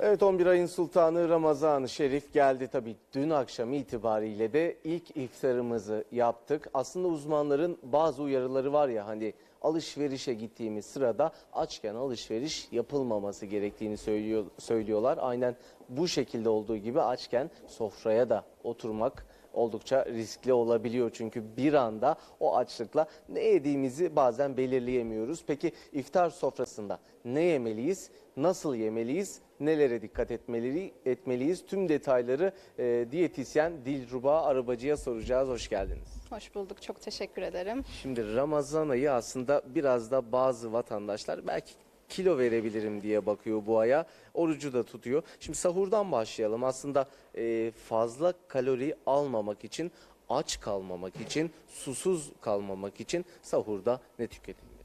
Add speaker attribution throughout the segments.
Speaker 1: Evet 11 ayın sultanı Ramazan-ı Şerif geldi tabii. Dün akşam itibariyle de ilk iftarımızı yaptık. Aslında uzmanların bazı uyarıları var ya hani alışverişe gittiğimiz sırada açken alışveriş yapılmaması gerektiğini söylüyor, söylüyorlar. Aynen bu şekilde olduğu gibi açken sofraya da oturmak oldukça riskli olabiliyor. Çünkü bir anda o açlıkla ne yediğimizi bazen belirleyemiyoruz. Peki iftar sofrasında ne yemeliyiz, nasıl yemeliyiz, nelere dikkat etmeli, etmeliyiz? Tüm detayları e, diyetisyen Dilruba Arabacı'ya soracağız. Hoş geldiniz.
Speaker 2: Hoş bulduk. Çok teşekkür ederim.
Speaker 1: Şimdi Ramazan ayı aslında biraz da bazı vatandaşlar belki kilo verebilirim diye bakıyor bu aya. Orucu da tutuyor. Şimdi sahurdan başlayalım. Aslında e, fazla kalori almamak için, aç kalmamak için, susuz kalmamak için sahurda ne tüketilmeli?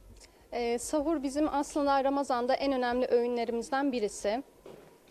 Speaker 2: Ee, sahur bizim aslında Ramazan'da en önemli öğünlerimizden birisi.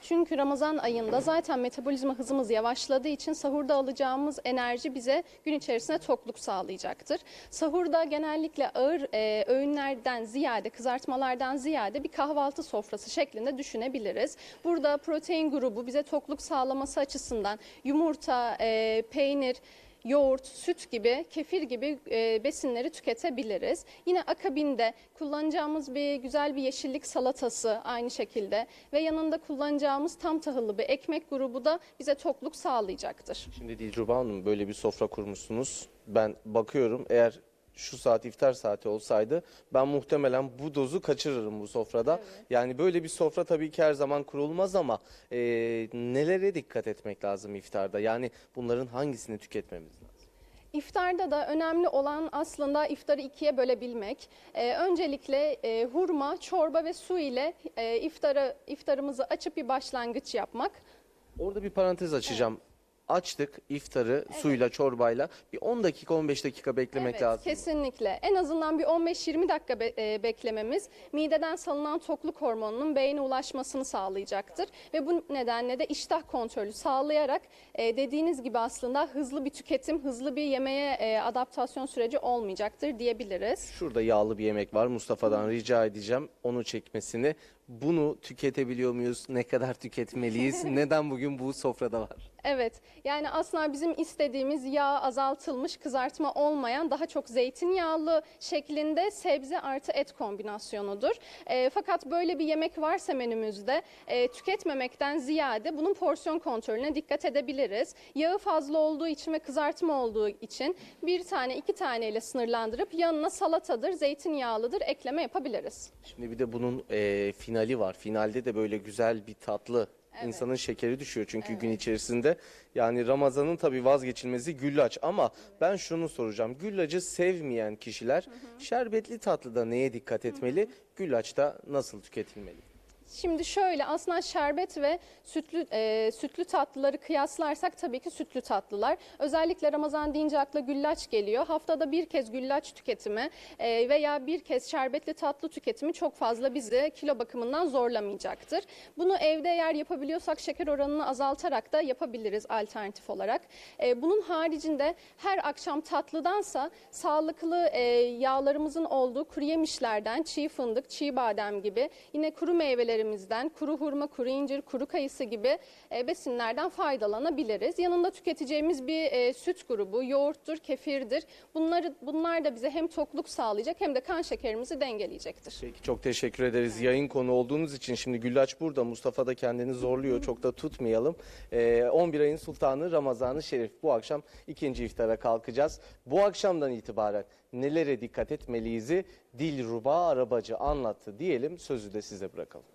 Speaker 2: Çünkü Ramazan ayında zaten metabolizma hızımız yavaşladığı için sahurda alacağımız enerji bize gün içerisinde tokluk sağlayacaktır. Sahurda genellikle ağır e, öğünlerden ziyade, kızartmalardan ziyade bir kahvaltı sofrası şeklinde düşünebiliriz. Burada protein grubu bize tokluk sağlaması açısından yumurta, e, peynir, yoğurt, süt gibi, kefir gibi e, besinleri tüketebiliriz. Yine akabinde kullanacağımız bir güzel bir yeşillik salatası aynı şekilde ve yanında kullanacağımız tam tahıllı bir ekmek grubu da bize tokluk sağlayacaktır.
Speaker 1: Şimdi Dilruba Hanım böyle bir sofra kurmuşsunuz. Ben bakıyorum eğer şu saat iftar saati olsaydı ben muhtemelen bu dozu kaçırırım bu sofrada. Yani böyle bir sofra tabii ki her zaman kurulmaz ama e, nelere dikkat etmek lazım iftarda? Yani bunların hangisini tüketmemiz lazım?
Speaker 2: İftarda da önemli olan aslında iftarı ikiye bölebilmek. Ee, öncelikle e, hurma, çorba ve su ile e, iftarı iftarımızı açıp bir başlangıç yapmak.
Speaker 1: Orada bir parantez açacağım. Açtık iftarı suyla çorbayla bir 10 dakika 15 dakika beklemek
Speaker 2: Evet,
Speaker 1: lazım.
Speaker 2: Kesinlikle. En azından bir 15-20 dakika be- e, beklememiz mideden salınan tokluk hormonunun beyne ulaşmasını sağlayacaktır. Ve bu nedenle de iştah kontrolü sağlayarak e, dediğiniz gibi aslında hızlı bir tüketim, hızlı bir yemeğe e, adaptasyon süreci olmayacaktır diyebiliriz.
Speaker 1: Şurada yağlı bir yemek var. Mustafa'dan rica edeceğim onu çekmesini. Bunu tüketebiliyor muyuz? Ne kadar tüketmeliyiz? Neden bugün bu sofrada var?
Speaker 2: Evet yani aslında bizim istediğimiz yağ azaltılmış kızartma olmayan daha çok zeytinyağlı şeklinde sebze artı et kombinasyonudur. E, fakat böyle bir yemek varsa menümüzde e, tüketmemekten ziyade bunun porsiyon kontrolüne dikkat edebiliriz. Yağı fazla olduğu için ve kızartma olduğu için bir tane iki taneyle sınırlandırıp yanına salatadır, zeytinyağlıdır ekleme yapabiliriz.
Speaker 1: Şimdi bir de bunun e, finali var. Finalde de böyle güzel bir tatlı. İnsanın şekeri düşüyor çünkü gün içerisinde. Yani Ramazan'ın tabii vazgeçilmezi güllaç ama ben şunu soracağım. Güllacı sevmeyen kişiler şerbetli tatlıda neye dikkat etmeli? Güllaçta nasıl tüketilmeli?
Speaker 2: Şimdi şöyle aslında şerbet ve sütlü e, sütlü tatlıları kıyaslarsak tabii ki sütlü tatlılar. Özellikle Ramazan deyince akla güllaç geliyor. Haftada bir kez güllaç tüketimi e, veya bir kez şerbetli tatlı tüketimi çok fazla bizi kilo bakımından zorlamayacaktır. Bunu evde eğer yapabiliyorsak şeker oranını azaltarak da yapabiliriz alternatif olarak. E, bunun haricinde her akşam tatlıdansa sağlıklı e, yağlarımızın olduğu kuru yemişlerden çiğ fındık, çiğ badem gibi yine kuru meyvelerimizden kuru hurma, kuru incir, kuru kayısı gibi e, besinlerden faydalanabiliriz. Yanında tüketeceğimiz bir e, süt grubu, yoğurttur, kefirdir. Bunları bunlar da bize hem tokluk sağlayacak hem de kan şekerimizi dengeleyecektir.
Speaker 1: Peki çok teşekkür ederiz yayın konu olduğunuz için. Şimdi Güllaç burada, Mustafa da kendini zorluyor. Çok da tutmayalım. Ee, 11 ayın sultanı Ramazan-ı Şerif. Bu akşam ikinci iftara kalkacağız. Bu akşamdan itibaren nelere dikkat etmeliyizi Dilruba Arabacı anlattı diyelim. Sözü de size bırakalım.